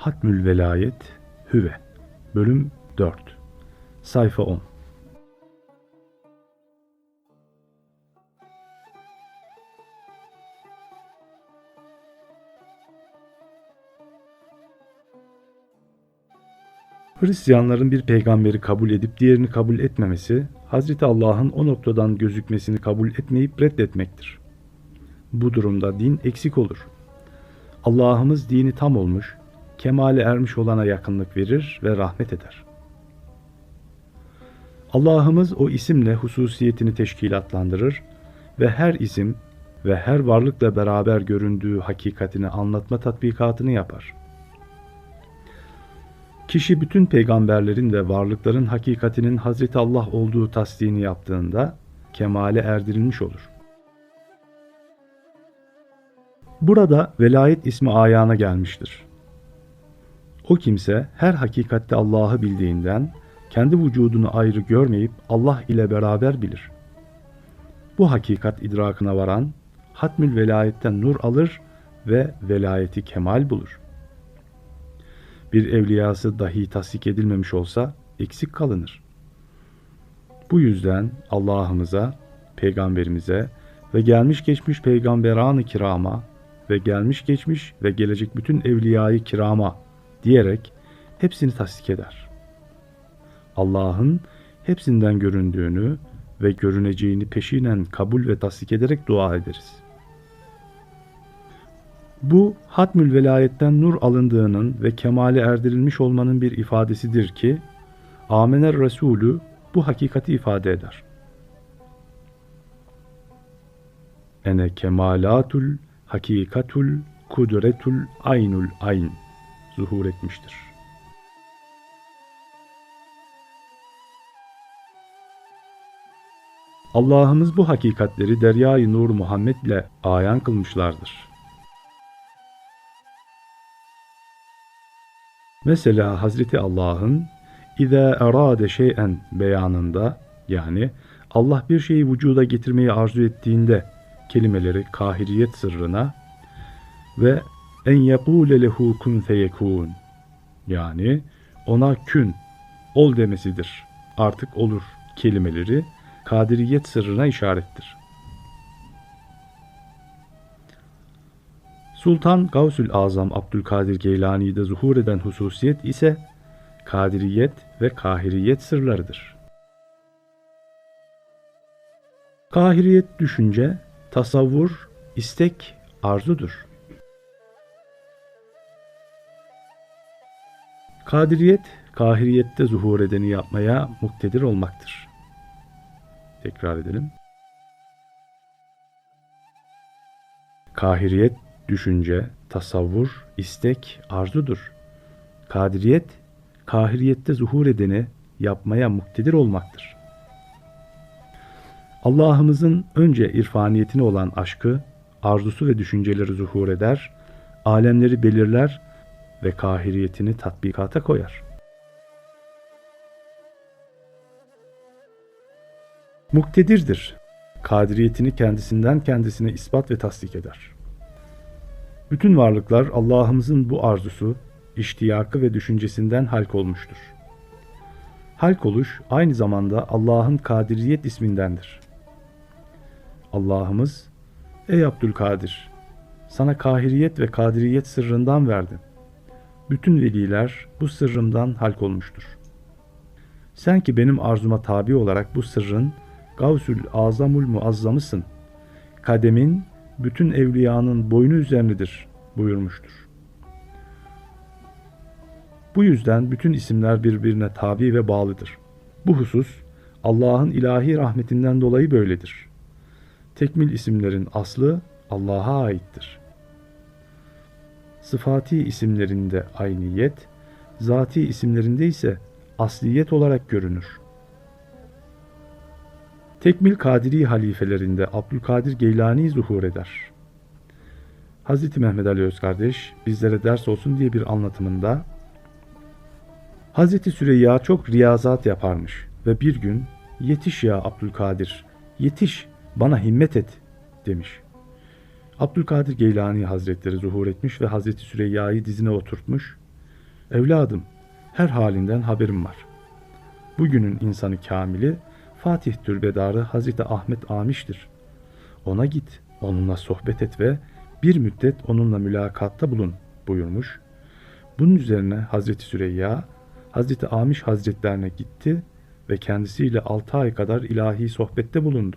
Hatmül Velayet Hüve Bölüm 4 Sayfa 10 Hristiyanların bir peygamberi kabul edip diğerini kabul etmemesi, Hazreti Allah'ın o noktadan gözükmesini kabul etmeyip reddetmektir. Bu durumda din eksik olur. Allah'ımız dini tam olmuş, kemale ermiş olana yakınlık verir ve rahmet eder. Allah'ımız o isimle hususiyetini teşkilatlandırır ve her isim ve her varlıkla beraber göründüğü hakikatini anlatma tatbikatını yapar. Kişi bütün peygamberlerin ve varlıkların hakikatinin Hazreti Allah olduğu tasdini yaptığında kemale erdirilmiş olur. Burada velayet ismi ayağına gelmiştir. O kimse her hakikatte Allah'ı bildiğinden kendi vücudunu ayrı görmeyip Allah ile beraber bilir. Bu hakikat idrakına varan hatmül velayetten nur alır ve velayeti kemal bulur. Bir evliyası dahi tasdik edilmemiş olsa eksik kalınır. Bu yüzden Allah'ımıza, peygamberimize ve gelmiş geçmiş peygamberan-ı kirama ve gelmiş geçmiş ve gelecek bütün evliyayı kirama diyerek hepsini tasdik eder. Allah'ın hepsinden göründüğünü ve görüneceğini peşinen kabul ve tasdik ederek dua ederiz. Bu hatmül velayetten nur alındığının ve kemale erdirilmiş olmanın bir ifadesidir ki Amener Resulü bu hakikati ifade eder. Ene kemalatul hakikatul kudretul aynul ayn zuhur etmiştir. Allah'ımız bu hakikatleri Derya-i Nur Muhammed ile ayan kılmışlardır. Mesela Hazreti Allah'ın İza erade şey'en beyanında yani Allah bir şeyi vücuda getirmeyi arzu ettiğinde kelimeleri kahiriyet sırrına ve en yekule lehu kun feyekun yani ona kün ol demesidir. Artık olur kelimeleri kadiriyet sırrına işarettir. Sultan Gavsül Azam Abdülkadir Geylani'de zuhur eden hususiyet ise kadiriyet ve kahiriyet sırlarıdır. Kahiriyet düşünce, tasavvur, istek, arzudur. Kadiriyet, kahiriyette zuhur edeni yapmaya muktedir olmaktır. Tekrar edelim. Kahiriyet, düşünce, tasavvur, istek, arzudur. Kadiriyet, kahiriyette zuhur edeni yapmaya muktedir olmaktır. Allah'ımızın önce irfaniyetine olan aşkı, arzusu ve düşünceleri zuhur eder, alemleri belirler ve kahiriyetini tatbikata koyar. Muktedirdir. Kadiriyetini kendisinden kendisine ispat ve tasdik eder. Bütün varlıklar Allah'ımızın bu arzusu, iştiyakı ve düşüncesinden halk olmuştur. Halk oluş aynı zamanda Allah'ın kadiriyet ismindendir. Allah'ımız, ey Abdülkadir, sana kahiriyet ve kadiriyet sırrından verdim. Bütün veliler bu sırrımdan halk olmuştur. Sen ki benim arzuma tabi olarak bu sırrın Gavsül Azamul Muazzamısın. Kademin bütün evliyanın boynu üzerinedir buyurmuştur. Bu yüzden bütün isimler birbirine tabi ve bağlıdır. Bu husus Allah'ın ilahi rahmetinden dolayı böyledir. Tekmil isimlerin aslı Allah'a aittir. Sıfati isimlerinde ayniyet, zati isimlerinde ise asliyet olarak görünür. Tekmil Kadiri halifelerinde Abdülkadir Geylani zuhur eder. Hz. Mehmet Ali Özkardeş bizlere ders olsun diye bir anlatımında Hz. Süreyya çok riyazat yaparmış ve bir gün yetiş ya Abdülkadir, yetiş bana himmet et demiş. Abdülkadir Geylani Hazretleri zuhur etmiş ve Hazreti Süreyya'yı dizine oturtmuş Evladım, her halinden haberim var. Bugünün insanı kamili Fatih Türbedarı Hazreti Ahmet Amiş'tir. Ona git, onunla sohbet et ve bir müddet onunla mülakatta bulun buyurmuş. Bunun üzerine Hazreti Süreyya, Hazreti Amiş Hazretlerine gitti ve kendisiyle altı ay kadar ilahi sohbette bulundu.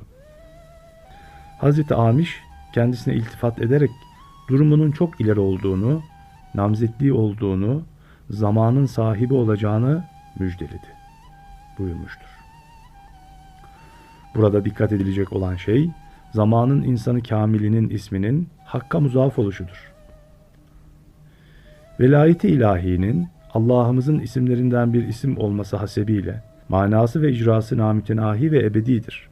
Hazreti Amiş kendisine iltifat ederek durumunun çok ileri olduğunu, namzetliği olduğunu, zamanın sahibi olacağını müjdeledi buyurmuştur. Burada dikkat edilecek olan şey, zamanın insanı kamilinin isminin hakka muzaf oluşudur. Velayeti ilahinin Allah'ımızın isimlerinden bir isim olması hasebiyle manası ve icrası namütenahi ve ebedidir.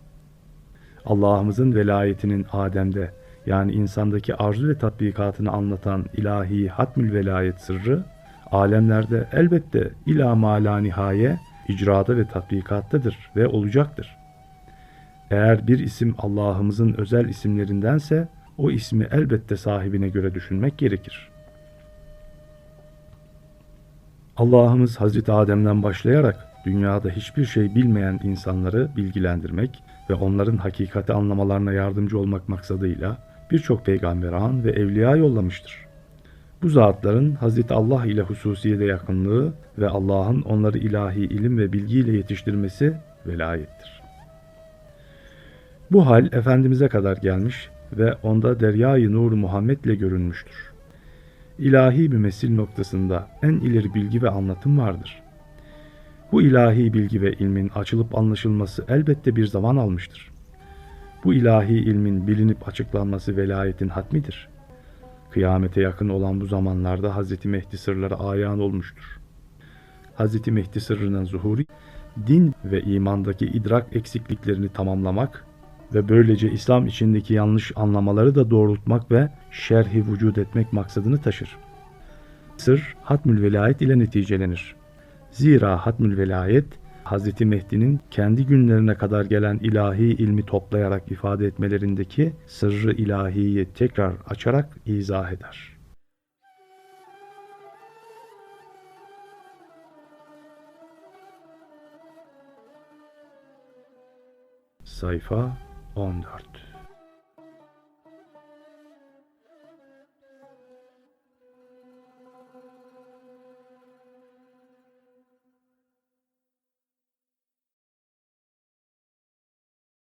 Allah'ımızın velayetinin Adem'de yani insandaki arzu ve tatbikatını anlatan ilahi hatmül velayet sırrı alemlerde elbette ila mala nihaye icrada ve tatbikattadır ve olacaktır. Eğer bir isim Allah'ımızın özel isimlerindense o ismi elbette sahibine göre düşünmek gerekir. Allah'ımız Hazreti Adem'den başlayarak dünyada hiçbir şey bilmeyen insanları bilgilendirmek ve onların hakikati anlamalarına yardımcı olmak maksadıyla birçok peygamberan ve evliya yollamıştır. Bu zatların Hazreti Allah ile hususiyede yakınlığı ve Allah'ın onları ilahi ilim ve bilgiyle yetiştirmesi velayettir. Bu hal Efendimiz'e kadar gelmiş ve onda deryayı nur Muhammed ile görünmüştür. İlahi bir mesil noktasında en ileri bilgi ve anlatım vardır. Bu ilahi bilgi ve ilmin açılıp anlaşılması elbette bir zaman almıştır. Bu ilahi ilmin bilinip açıklanması velayetin hatmidir. Kıyamete yakın olan bu zamanlarda Hz. Mehdi sırları ayan olmuştur. Hz. Mehdi sırrının zuhuri, din ve imandaki idrak eksikliklerini tamamlamak ve böylece İslam içindeki yanlış anlamaları da doğrultmak ve şerhi vücud etmek maksadını taşır. Sır, hatmül velayet ile neticelenir. Zira hatmül velayet, Hz. Mehdi'nin kendi günlerine kadar gelen ilahi ilmi toplayarak ifade etmelerindeki sırrı ilahiyi tekrar açarak izah eder. Sayfa 14